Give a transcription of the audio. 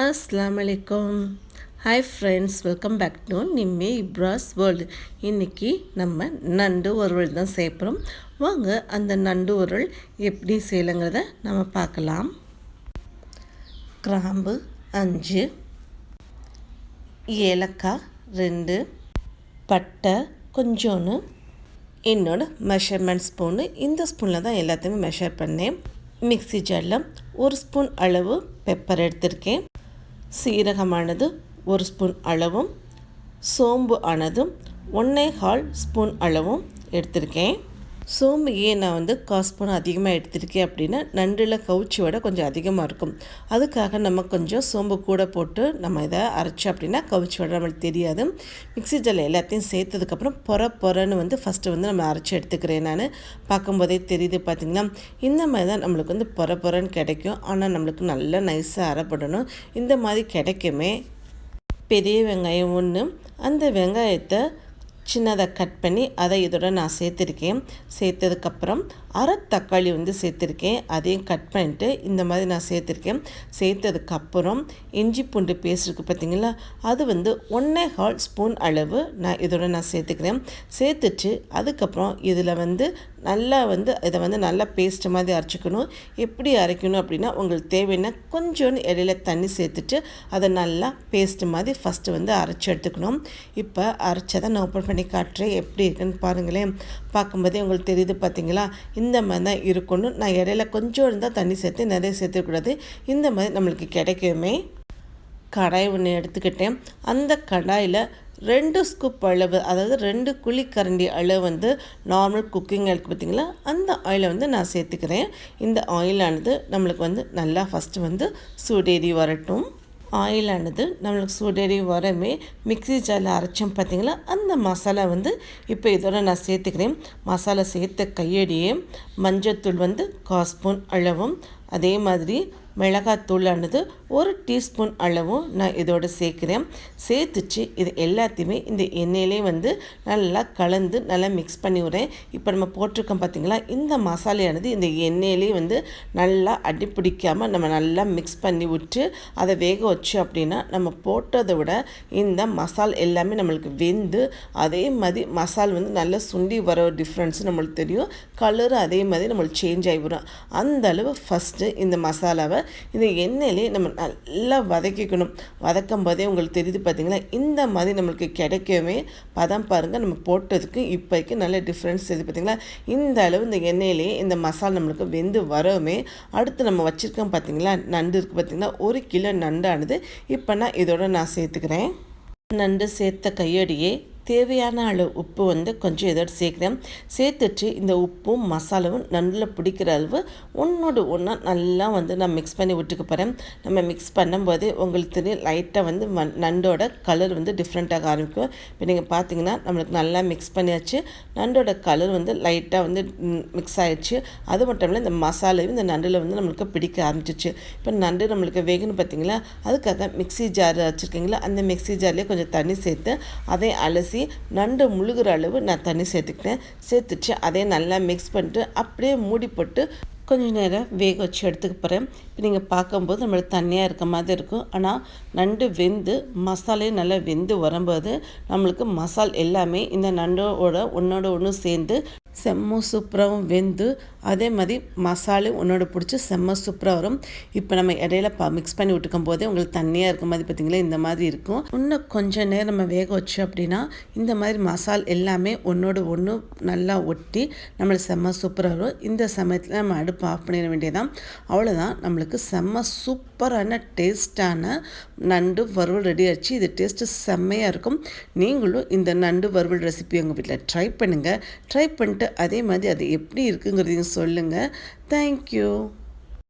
அஸ்லாம் வலைக்கம் hi friends welcome back to Nimmi Ibras world இன்றைக்கி நம்ம நண்டு உருள் தான் சேர்ப்புறோம் வாங்க அந்த நண்டு உருள் எப்படி செய்யலைங்கிறத நம்ம பார்க்கலாம். கிராம்பு அஞ்சு ஏலக்காய் ரெண்டு பட்டை கொஞ்சோன்னு என்னோடய மெஷர்மெண்ட் ஸ்பூனு இந்த ஸ்பூனில் தான் எல்லாத்தையுமே மெஷர் பண்ணேன். மிக்சி ஜாரில் ஒரு ஸ்பூன் அளவு பெப்பர் எடுத்திருக்கேன். சீரகமானது ஒரு ஸ்பூன் அளவும் சோம்பு ஆனதும் ஒன்றே கால் ஸ்பூன் அளவும் எடுத்திருக்கேன். சோம்பு நான் வந்து காஸ்பூன் அதிகமாக எடுத்திருக்கேன் அப்படின்னா நண்டில் கவுச்சி விட கொஞ்சம் அதிகமாக இருக்கும். அதுக்காக நம்ம கொஞ்சம் சோம்பு கூட போட்டு நம்ம இதை அரைச்சோம் அப்படின்னா கவுச்சி விட நம்மளுக்கு தெரியாது. மிக்சி ஜல்ல எல்லாத்தையும் சேர்த்ததுக்கப்புறம் பொற பொறன்னு வந்து ஃபஸ்ட்டு வந்து நம்ம அரைச்சி எடுத்துக்கிறேன் நான். பார்க்கும்போதே தெரியுது பார்த்திங்கன்னா இந்த மாதிரி தான் நம்மளுக்கு வந்து பொற பொறன்னு கிடைக்கும். ஆனால் நம்மளுக்கு நல்லா நைஸாக அரைப்படணும். இந்த மாதிரி கிடைக்குமே. பெரிய வெங்காயம் ஒன்று அந்த வெங்காயத்தை சின்னதாக கட் பண்ணி அதை இதோட நான் சேர்த்துருக்கேன். சேர்த்ததுக்கப்புறம் அரை தக்காளி வந்து சேர்த்துருக்கேன். அதையும் கட் பண்ணிட்டு இந்த மாதிரி நான் சேர்த்துருக்கேன். சேர்த்ததுக்கப்புறம் இஞ்சி பூண்டு பேஸ்ட் இருக்குது பார்த்திங்களா? அது வந்து ஒன்றே ஹால் ஸ்பூன் அளவு நான் இதோட நான் சேர்த்துக்கிறேன். சேர்த்துட்டு அதுக்கப்புறம் இதில் வந்து நல்லா வந்து இதை வந்து நல்லா பேஸ்ட் மாதிரி அரைச்சிக்கணும். எப்படி அரைக்கணும் அப்படின்னா உங்களுக்கு தேவைன்னா கொஞ்சோன்னு இடையில தண்ணி சேர்த்துட்டு அதை நல்லா பேஸ்ட் மாதிரி ஃபஸ்ட்டு வந்து அரைச்சி எடுத்துக்கணும். இப்போ அரைச்சதை நான் ஓப்பன் பண்ணி காட்டுறேன். எப்படி இருக்குன்னு பாருங்களேன். பார்க்கும்போதே உங்களுக்கு தெரியுது பார்த்தீங்களா? இந்த மாதிரி தான் இருக்கணும். நான் இடையில கொஞ்சம் இருந்தால் தண்ணி சேர்த்து நிறைய சேர்த்துக்கூடாது இந்த மாதிரி நம்மளுக்கு கிடைக்குமே கடாய் ஒன்று எடுத்துக்கிட்டேன். அந்த கடாயில் ரெண்டு ஸ்கூப் அளவு அதாவது ரெண்டு குழிக்கரண்டி அளவு வந்து நார்மல் குக்கிங் ஆயிலுக்கு பார்த்திங்களா அந்த ஆயிலை வந்து நான் சேர்த்துக்கிறேன். இந்த ஆயிலானது நம்மளுக்கு வந்து நல்லா ஃபஸ்ட்டு வந்து சூடேறி வரட்டும். ஆயிலானது நம்மளுக்கு சூடேறி வரமே மிக்சி ஜாரில் அரைச்சோம் பார்த்திங்களா அந்த மசாலா வந்து இப்போ இதோட நான் சேர்த்துக்கிறேன். மசாலா சேர்த்த கையடியே மஞ்சத்தூள் வந்து காஸ்பூன் அளவும். அதே மாதிரி மிளகாத்தூளானது ஒரு டீஸ்பூன் அளவும் நான் இதோடு சேர்க்குறேன். சேர்த்துச்சு. இது எல்லாத்தையுமே இந்த எண்ணெயிலே வந்து நல்லா கலந்து நல்லா மிக்ஸ் பண்ணி விடுறேன். இப்போ நம்ம போட்டிருக்கோம் பார்த்திங்களா இந்த மசாலையானது இந்த எண்ணெயிலே வந்து நல்லா அடிப்பிடிக்காமல் நம்ம நல்லா மிக்ஸ் பண்ணி விட்டு அதை வேக வச்சு அப்படின்னா நம்ம போட்டதை விட இந்த மசால் எல்லாமே நம்மளுக்கு வெந்து அதே மாதிரி மசால் வந்து நல்லா சுண்டி வர ஒரு டிஃப்ரென்ஸ் நம்மளுக்கு தெரியும். கலர் அதே மாதிரி நம்மளுக்கு சேஞ்ச் ஆகி வரும். அந்த அளவு ஃபஸ்ட்டு இந்த மசாலாவை இந்த எண்ணெயிலே நம்ம நல்லா வதக்கிக்கணும். வதக்கும் போதே உங்களுக்கு தெரியுது பார்த்தீங்களா இந்த மாதிரி நம்மளுக்கு கிடைக்கவே பதம் பாருங்கள் நம்ம போட்டதுக்கு இப்போக்கு நல்ல டிஃப்ரென்ஸ் தெரியுது பார்த்தீங்களா இந்த அளவு இந்த எண்ணெயிலே இந்த மசாலா நம்மளுக்கு வெந்து வரவுமே அடுத்து நம்ம வச்சுருக்கோம் பார்த்தீங்களா நண்டு இருக்குது பார்த்தீங்களா ஒரு கிலோ நண்டானது. இப்போ நான் இதோட நான் சேர்த்துக்கிறேன். நண்டு சேர்த்த கையடியே தேவையான அளவு உப்பு வந்து கொஞ்சம் இதோட சேர்க்குறேன். சேர்த்துட்டு இந்த உப்பும் மசாலாவும் நல்லா பிடிக்கிற அளவு ஒன்றோடு ஒன்றா நல்லா வந்து நான் மிக்ஸ் பண்ணி விட்டுக்க போகிறேன் நம்ம மிக்ஸ் பண்ணும்போது உங்களுக்கு தெரியும் லைட்டாக வந்து நண்டோட கலர் வந்து டிஃப்ரெண்ட்டாக ஆரம்பிக்கும். இப்போ நீங்கள் பார்த்தீங்கன்னா நம்மளுக்கு நல்லா மிக்ஸ் பண்ணியாச்சு. நண்டோட கலர் வந்து லைட்டாக வந்து மிக்ஸ் ஆகிடுச்சு அது மட்டும் இல்லை இந்த மசாலாவும் இந்த நண்டில் வந்து நம்மளுக்கு பிடிக்க ஆரம்பிச்சிச்சு. இப்போ நண்டு நம்மளுக்கு வேகணும் பார்த்தீங்களா அதுக்காக மிக்சி ஜார் வச்சுருக்கீங்களா அந்த மிக்சி ஜார்லேயே கொஞ்சம் தண்ணி சேர்த்து அதை அலசி ஊற்றி நண்டு முழுகிற அளவு நான் தண்ணி சேர்த்துக்கிட்டேன். சேர்த்துட்டு அதே நல்லா மிக்ஸ் பண்ணிட்டு அப்படியே மூடி போட்டு கொஞ்சம் நேரம் வேக வச்சு எடுத்துக்க போகிறேன் இப்போ நீங்கள் பார்க்கும்போது நம்மளுக்கு தண்ணியாக இருக்க மாதிரி இருக்கும். ஆனால் நண்டு வெந்து மசாலையும் நல்லா வெந்து வரும்போது நம்மளுக்கு மசால் எல்லாமே இந்த நண்டோட ஒன்றோட ஒன்று சேர்ந்து செம்ம சூப்பராகவும் வெந்து அதே மாதிரி மசாலும் உன்னோட பிடிச்சி செம்ம சூப்பராக வரும். இப்போ நம்ம இடையில ப மிக்ஸ் பண்ணி விட்டுக்கும் போதே உங்களுக்கு தண்ணியாக இருக்க மாதிரி பார்த்திங்களா இந்த மாதிரி இருக்கும். இன்னும் கொஞ்சம் நேரம் நம்ம வேக வச்சோம் அப்படின்னா இந்த மாதிரி மசால் எல்லாமே ஒன்றோட ஒன்று நல்லா ஒட்டி நம்மளுக்கு செம்ம சூப்பராக வரும். இந்த சமயத்தில் நம்ம அடுப்பு ஆஃப் பண்ணிட வேண்டியதான் அவ்வளோதான் நம்மளுக்கு செம்ம சூப்பரான டேஸ்ட்டான நண்டு வறுவல் ரெடி ஆச்சு. இது டேஸ்ட்டு செம்மையாக இருக்கும். நீங்களும் இந்த நண்டு வறுவல் ரெசிபி உங்கள் வீட்டில் ட்ரை பண்ணுங்கள் ட்ரை பண்ணிட்டு அதே மாதிரி அது எப்படி இருக்குங்கிறதையும் சொல்லுங்கள் தேங்க்யூ